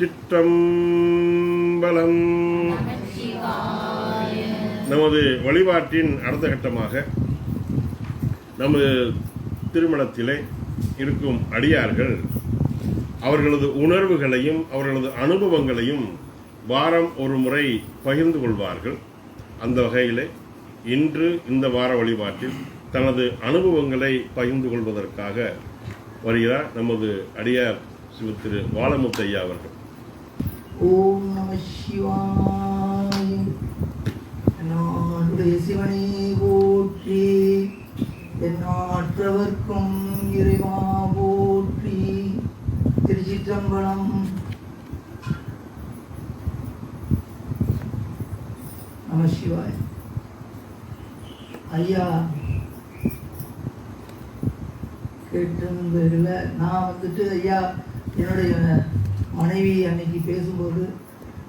திருச்சிற்றம்பலம் நமது வழிபாட்டின் அடுத்த கட்டமாக நமது திருமணத்திலே இருக்கும் அடியார்கள் அவர்களது உணர்வுகளையும் அவர்களது அனுபவங்களையும் வாரம் ஒரு முறை பகிர்ந்து கொள்வார்கள். அந்த வகையிலே இன்று இந்த வார வழிபாட்டில் தனது அனுபவங்களை பகிர்ந்து கொள்வதற்காக வருகிறார் நமது அடியார் சிவ திரு வாலமுத்தையா அவர்கள். ஓம் நம சிவாய. நாடுடைய சிவனே போற்றி எந்நாற்றவர்க்கும் இறைவா போற்றி. திருச்சிற்றம்பலம். நம சிவாய். ஐயா கேட்டிருந்ததில் நான் வந்துட்டு ஐயா என்னுடைய மனைவி அன்னைக்கு பேசும்போது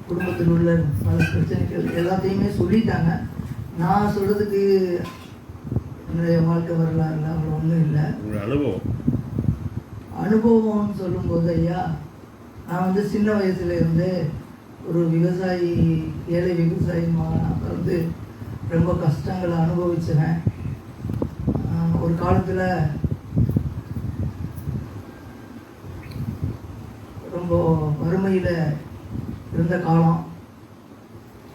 குடும்பத்தில் உள்ள பல பிரச்சனைகள் எல்லாத்தையுமே சொல்லிட்டாங்க. நான் சொல்கிறதுக்கு என்னுடைய வாழ்க்கை வரலாறுல அவ்வளோ ஒன்றும் இல்லை. அனுபவம்? அனுபவம்னு சொல்லும்போது ஐயா நான் வந்து சின்ன வயசுல இருந்து ஒரு விவசாயி ஏழை விவசாயி மகனா வந்து ரொம்ப கஷ்டங்களை அனுபவிச்சேன் ஒரு காலத்தில் ரொம்ப வறுமையில் இருந்த காலம்.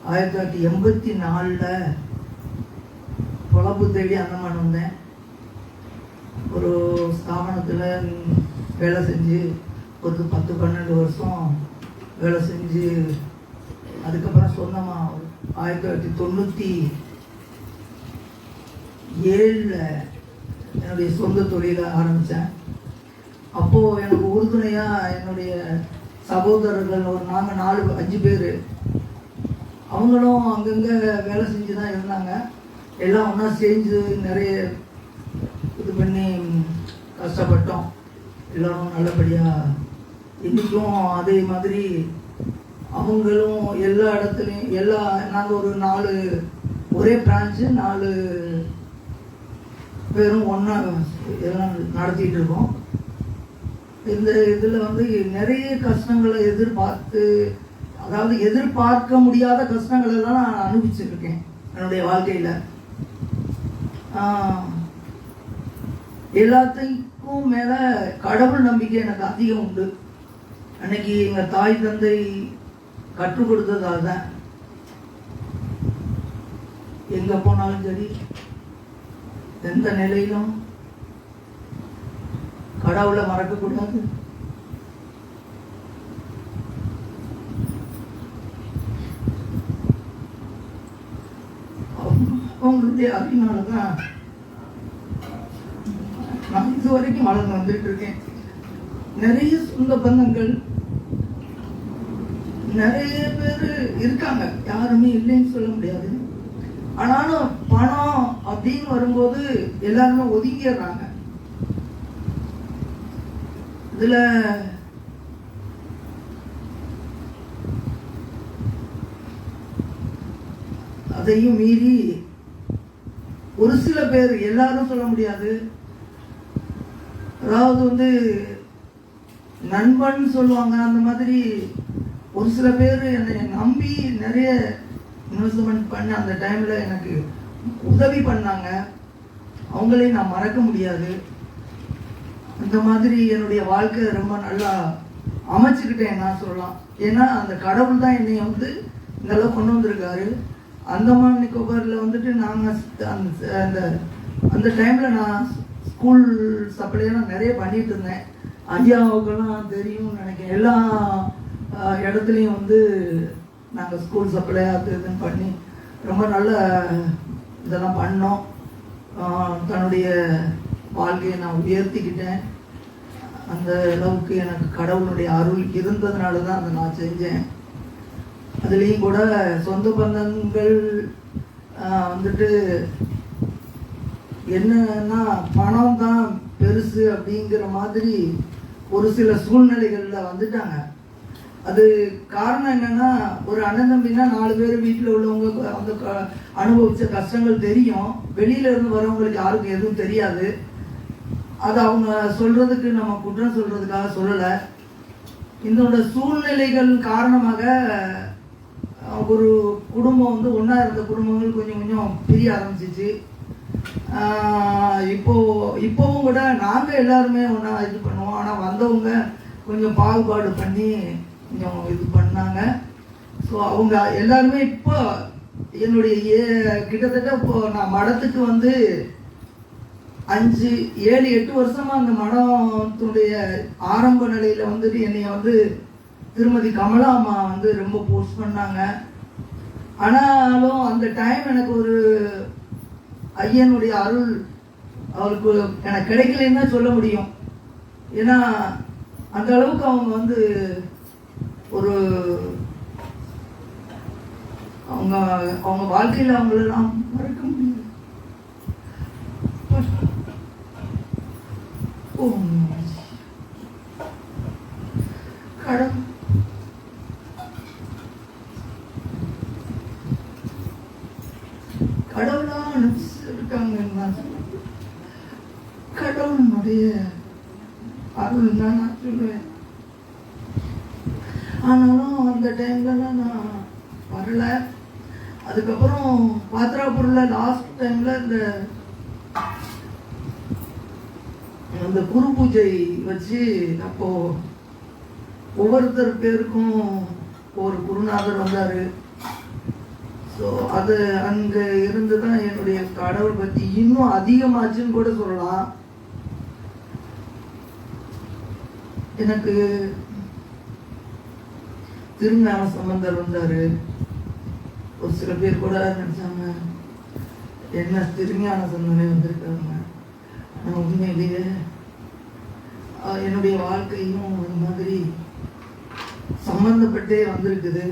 ஆயிரத்தி தொள்ளாயிரத்தி எண்பத்தி நாலில் பொழப்பு தேடி அந்தமான் வந்தேன். ஒரு ஸ்தாபனத்தில் வேலை செஞ்சு ஒரு பத்து பன்னெண்டு வருஷம் வேலை செஞ்சு அதுக்கப்புறம் சொந்தமாக ஆயிரத்தி தொள்ளாயிரத்தி தொண்ணூற்றி ஏழில் என்னுடைய சொந்த தொழிலை ஆரம்பித்தேன் அப்போது எனக்கு உறுதுணையாக என்னுடைய சகோதரர்கள் ஒரு நாங்கள் நாலு அஞ்சு பேர். அவங்களும் அங்கங்கே வேலை செஞ்சு தான் இருந்தாங்க. எல்லாம் ஒன்றா சேர்ந்து நிறைய இது பண்ணி கஷ்டப்பட்டோம். எல்லாரும் நல்லபடியாக இன்றைக்கும் அதே மாதிரி அவங்களும் எல்லா இடத்துலையும் எல்லா நாங்கள் ஒரு நாலு ஒரே பிரான்ச்சு நாலு பேரும் ஒன்றா எல்லாம் நடத்திட்டு இருக்கோம். இந்த இதில் வந்து நிறைய கஷ்டங்களை எதிர்பார்த்து அதாவது எதிர்பார்க்க முடியாத கஷ்டங்கள் எல்லாம் நான் அனுபவிச்சிருக்கேன் என்னுடைய வாழ்க்கையில். எல்லாத்துக்கும் மேலே கடவுள் நம்பிக்கை எனக்கு அதிகம் உண்டு. அன்னைக்கு எங்கள் தாய் தந்தை கற்றுக் கொடுத்ததால் தான். எங்கே போனாலும் சரி எந்த நிலையிலும் கடவுளை மறக்கக்கூடாது அவங்களுடைய அறிவினால தான் நான் இது வரைக்கும் வளர்ந்து வந்துட்டு இருக்கேன். நிறைய சொந்த பந்தங்கள் நிறைய பேர் இருக்காங்க. யாருமே இல்லைன்னு சொல்ல முடியாது. ஆனாலும் பணம் அப்படின்னு வரும்போது எல்லாருமே ஒதுங்கிடுறாங்க. இதில் அதையும் மீறி ஒரு சில பேர் எல்லாரும் சொல்ல முடியாது. அதாவது வந்து நண்பன் சொல்லுவாங்க அந்த மாதிரி ஒரு சில பேர் என்னை நம்பி நிறைய இன்வெஸ்ட்மெண்ட் பண்ண அந்த டைமில் எனக்கு உதவி பண்ணாங்க. அவங்களையும் நான் மறக்க முடியாது. அந்த மாதிரி என்னுடைய வாழ்க்கை ரொம்ப நல்லா அமைச்சுக்கிட்டேன் நான் சொல்லலாம். ஏன்னா அந்த கடவுள் தான் என்னை வந்து இந்த கொண்டு வந்திருக்காரு. அந்தமான் நிக்கோபாரில் வந்துட்டு நாங்கள் அந்த அந்த அந்த டைமில் நான் ஸ்கூல் சப்ளையெல்லாம் நிறைய பண்ணிட்டு இருந்தேன் ஐயாவுக்கெல்லாம் தெரியும்னு நினைக்கிறேன். எல்லா இடத்துலையும் வந்து நாங்கள் ஸ்கூல் சப்ளை அது இதுன்னு பண்ணி ரொம்ப நல்ல இதெல்லாம் பண்ணோம். தன்னுடைய வாழ்க்கையை நான் உயர்த்திக்கிட்டேன். அந்த அளவுக்கு எனக்கு கடவுளுடைய அருள் இருந்ததுனால தான் அதை நான் செஞ்சேன். அதுலேயும் கூட சொந்த பந்தங்கள் வந்துட்டு என்னன்னா பணம் தான் பெருசு அப்படிங்கிற மாதிரி ஒரு சில சூழ்நிலைகளில் வந்துட்டாங்க. அது காரணம் என்னன்னா ஒரு அண்ணன் தம்பினா நாலு பேர் வீட்டில் உள்ளவங்க அந்த க- அனுபவிச்ச கஷ்டங்கள் தெரியும். வெளியில இருந்து வரவங்களுக்கு யாருக்கும் எதுவும் தெரியாது. அது அவங்க சொல்றதுக்கு நம்ம குற்றம் சொல்றதுக்காக சொல்லலை. இதனோட சூழ்நிலைகள் காரணமாக ஒரு குடும்பம் வந்து ஒன்றா இருந்த குடும்பங்கள் கொஞ்சம் கொஞ்சம் பிரிய ஆரம்பிச்சிச்சு. இப்போ இப்போவும் கூட நாங்கள் எல்லாருமே ஒன்றா இது பண்ணுவோம். ஆனால் வந்தவங்க கொஞ்சம் பாகுபாடு பண்ணி கொஞ்சம் இது பண்ணாங்க. ஸோ அவங்க எல்லாருமே இப்போ என்னுடைய ஏ- கிட்டத்தட்ட இப்போ நான் மடத்துக்கு வந்து அஞ்சு ஏழு எட்டு வருஷமா அந்த மடத்துடைய ஆரம்ப நிலையில வந்துட்டு என்னைய வந்து திருமதி கமலா அம்மா வந்து ரொம்ப போஸ்ட் பண்ணாங்க. ஆனாலும் அந்த டைம் எனக்கு ஒரு ஐயனுடைய அருள் அவருக்கு எனக்கு கிடைக்கலன்னு தான் சொல்ல முடியும். ஏன்னா அந்த அளவுக்கு அவங்க வந்து ஒரு அவங்க அவங்க வாழ்க்கையில் அவங்களெல்லாம் மறக்க முடியல ஓ கடவுள் கடவுளா இருக்காங்கன்னு நான் சொல்லுவேன். கடவுளுடைய அருள் தான் நான் சொல்லுவேன் ஆனாலும் அந்த டைம்லலாம் நான் வரல. அதுக்கப்புறம் பாத்திராபுரில் லாஸ்ட் டைம்ல இந்த அந்த குரு பூஜை வச்சு அப்போ ஒவ்வொருத்தர் பேருக்கும் ஒரு குருநாதர் வந்தாரு. ஸோ அது அங்கே இருந்து தான் என்னுடைய கடவுள் பற்றி இன்னும் அதிகமாச்சுன்னு கூட சொல்லலாம். எனக்கு திருஞான சம்பந்தர் வந்தாரு. ஒரு சில பேர் கூட நினைச்சாங்க என்ன திருஞான சம்பந்தமே வந்திருக்காங்க. ஆனால் உண்மையிலேயே என்னுடைய வாழ்க்கையும் ஒரு மாதிரி சம்பந்தப்பட்டே வந்திருக்குது.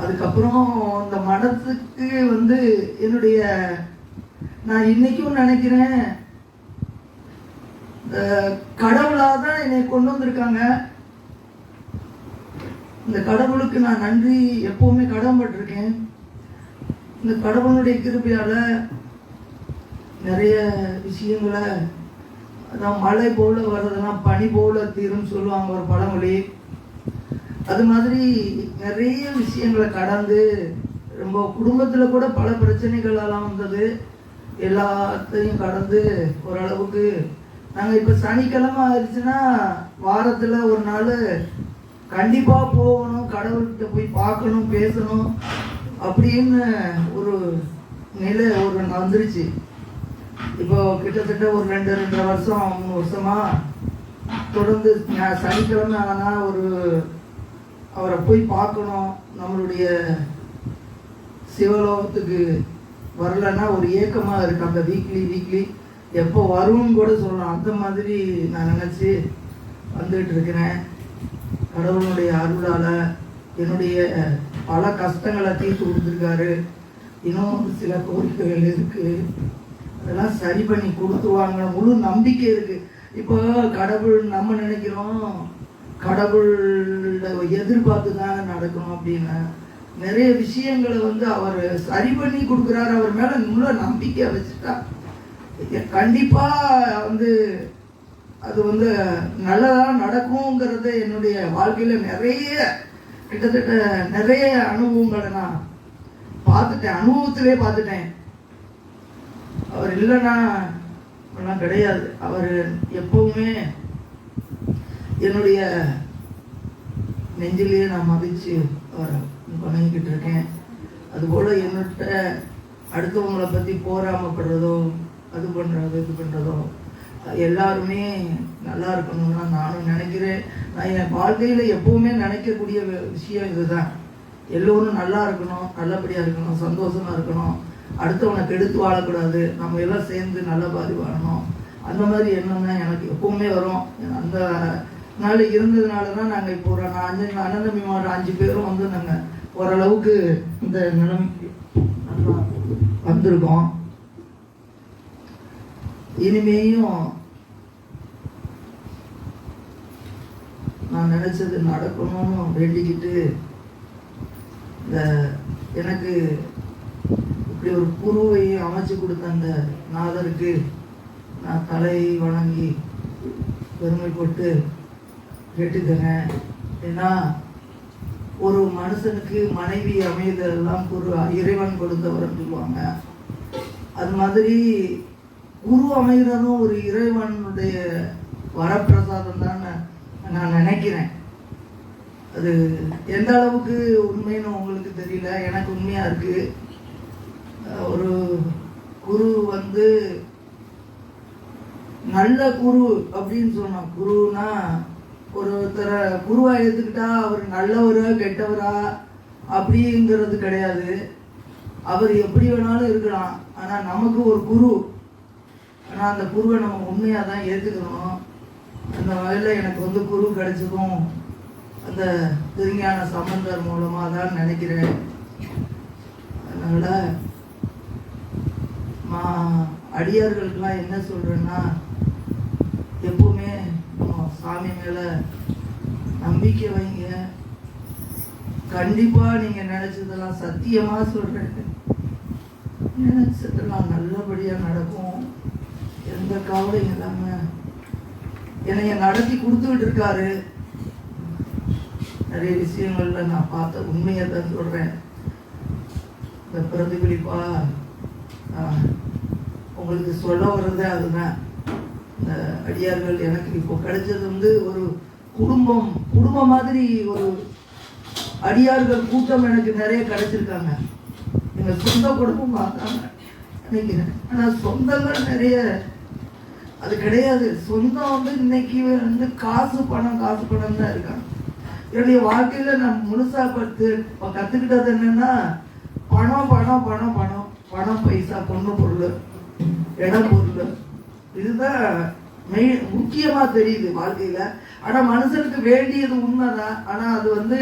அதுக்கப்புறம் அந்த மடத்துக்கு வந்து என்னுடைய நான் இன்னைக்கும் நினைக்கிறேன் கடவுளாக தான் என்னை கொண்டு வந்திருக்காங்க. இந்த கடவுளுக்கு நான் நன்றி எப்பவுமே கடன்பட்டிருக்கேன் இந்த கடவுளுடைய கிருபையால நிறைய விஷயங்களை அதான் மழை போல வர்றதெல்லாம் பனி போல் தீரும்னு சொல்லுவாங்க ஒரு பழமொழி. அது மாதிரி நிறைய விஷயங்களை கடந்து ரொம்ப குடும்பத்தில் கூட பல பிரச்சனைகளெல்லாம் வந்தது. எல்லாத்தையும் கடந்து ஓரளவுக்கு நாங்கள் இப்போ சனிக்கிழமை ஆயிடுச்சுன்னா வாரத்தில் ஒரு நாள் கண்டிப்பாக போகணும் கடவுள்கிட்ட போய் பார்க்கணும் பேசணும் அப்படின்னு ஒரு நிலை ஒரு வந்துருச்சு. இப்போ கிட்டத்தட்ட ஒரு ரெண்டு ரெண்டரை வருஷம் மூணு வருஷமாக தொடர்ந்து சனிக்கிழமை ஆனால் ஒரு அவரை போய் பார்க்கணும். நம்மளுடைய சிவலோகத்துக்கு வரலன்னா ஒரு ஏக்கமாக இருக்கு அந்த வீக்லி வீக்லி எப்போ வரும்னு கூட சொல்லலாம் அந்த மாதிரி நான் நினச்சி வந்துட்டு இருக்கிறேன். கடவுளுடைய அருளால் என்னுடைய பல கஷ்டங்களை தீர்த்து கொடுத்துருக்காரு. இன்னும் சில கோரிக்கைகள் இருக்குது அதெல்லாம் சரி பண்ணி கொடுத்துருவாங்க முழு நம்பிக்கை இருக்குது இப்போ கடவுள் நம்ம நினைக்கிறோம். கடவுள் எதிர்பார்த்து தான் நடக்கணும் அப்படின்னு. நிறைய விஷயங்களை வந்து அவர் சரி பண்ணி கொடுக்குறாரு. அவர் மேலே முழு நம்பிக்கை வச்சுட்டா கண்டிப்பாக வந்து அது வந்து நல்லதாக நடக்குங்கிறது என்னுடைய வாழ்க்கையில் நிறைய கிட்டத்தட்ட நிறைய அனுபவங்களை நான் பார்த்துட்டேன். அனுபவத்திலே பார்த்துட்டேன். அவர் இல்லைன்னா அதெல்லாம் கிடையாது. அவர் எப்பவுமே என்னுடைய நெஞ்சிலேயே நான் மதித்து அவரை வணங்கிக்கிட்டு இருக்கேன். அதுபோல் என்னட்ட அடுத்தவங்களை பற்றி போராமப்படுறதோ அது பண்ணுறது இது பண்ணுறதோ எல்லாருமே நல்லா இருக்கணும்னா நானும் நினைக்கிறேன். நான் என் வாழ்க்கையில் எப்பவுமே நினைக்கக்கூடிய விஷயம் இதுதான். எல்லோரும் நல்லா இருக்கணும் நல்லபடியாக இருக்கணும் சந்தோஷமாக இருக்கணும். அடுத்தவனை கெடுத்து வாழக்கூடாது. நம்ம எல்லாம் சேர்ந்து நல்ல பாதி வாழணும். அந்த மாதிரி எண்ணம் தான் எனக்கு எப்பவுமே வரும். அந்த நாள் இருந்ததுனால தான் நாங்கள் இப்போ ஒரு அஞ்சு அண்ணன் தம்பி மாவட்டம் அஞ்சு பேரும் வந்து நாங்கள் ஓரளவுக்கு இந்த நிலைமைக்கு நல்லா வந்திருக்கோம். இனிமேயும் நான் நினச்சது நடக்கணும்னு வேண்டிக்கிட்டு இந்த எனக்கு இப்படி ஒரு குருவை அமைச்சு கொடுத்த அந்த நாதருக்கு நான் தலை வணங்கி பெருமைப்பட்டு கேட்டுக்கிறேன். ஏன்னா ஒரு மனுஷனுக்கு மனைவி அமைதெல்லாம் குரு இறைவன் கொடுத்தவர்னு சொல்லுவாங்க. அது மாதிரி குரு அமைகிறதும் ஒரு இறைவனுடைய வரப்பிரசாதம் தான் நான் நான் நினைக்கிறேன். அது எந்த அளவுக்கு உண்மைன்னு உங்களுக்கு தெரியல எனக்கு உண்மையா இருக்கு. ஒரு குரு வந்து நல்ல குரு அப்படின்னு சொன்னோம். குருன்னா ஒருத்தரை குருவா எடுத்துக்கிட்டா அவர் நல்லவரா கெட்டவரா அப்படிங்கிறது கிடையாது. அவர் எப்படி வேணாலும் இருக்கலாம். ஆனால் நமக்கு ஒரு குரு ஆனால் அந்த குருவை நம்ம உண்மையாக தான் ஏற்றுக்கணும் அந்த வகையில் எனக்கு வந்து குரு கிடச்சிக்கும். அந்த திருஞான சம்பந்தர் மூலமாக தான் நினைக்கிறேன். அதனால் மா அடியார்களுக்கெல்லாம் என்ன சொல்கிறேன்னா எப்பவுமே சாமி மேலே நம்பிக்கை வைங்க. கண்டிப்பாக நீங்கள் நினச்சதெல்லாம் சத்தியமாக சொல்கிறேன் நினச்சதெல்லாம் நல்லபடியாக நடக்கும். எந்த கவலையும் இல்லாம என்னைய நடத்தி கொடுத்துக்கிட்டு இருக்காரு நிறைய விஷயங்கள்ல நான் பார்த்த உண்மையை தான் சொல்றேன். இந்த பிரதிபலிப்பா உங்களுக்கு சொல்ல வர்றது அதுதான். இந்த அடியார்கள் எனக்கு இப்போ கிடைச்சது வந்து ஒரு குடும்பம் குடும்பம் மாதிரி ஒரு அடியார்கள் கூட்டம் எனக்கு நிறைய கிடைச்சிருக்காங்க. எங்கள் சொந்த குடும்பம் பார்த்தாங்க நினைக்கிறேன். ஆனால் சொந்தங்கள் நிறைய அது கிடையாது. சொந்தம் வந்து இன்னைக்கு வந்து காசு பணம் காசு பணம் தான் இருக்காங்க என்னுடைய வாழ்க்கையில நான் முழுசா இப்போ கத்துக்கிட்டது என்னன்னா பணம் பணம் பணம் பணம் பணம் பைசா பொண்ணு பொருள் இடம் பொருள். இதுதான் மெய் முக்கியமா தெரியுது வாழ்க்கையில. ஆனா மனுஷனுக்கு வேண்டியது உண்மைதான். ஆனா அது வந்து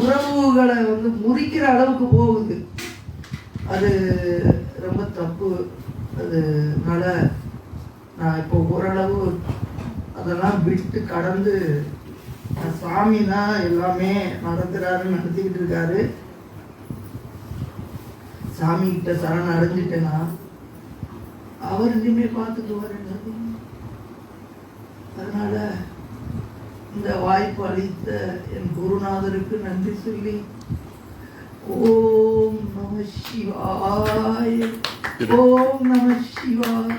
உறவுகளை வந்து முறிக்கிற அளவுக்கு போகுது. அது ரொம்ப தப்பு. அதனால நான் இப்போ ஓரளவு அதெல்லாம் விட்டு கடந்து சாமி தான் எல்லாமே நடத்துறாருன்னு நடத்திக்கிட்டு இருக்காரு. சாமி கிட்ட சரண் அடைஞ்சிட்டேன்னா அவர் இனிமே பார்த்துக்குவார் அதனால இந்த வாய்ப்பு அளித்த என் குருநாதருக்கு நன்றி சொல்லி ஓம் நம சிவாய ஓம் நம சிவாய.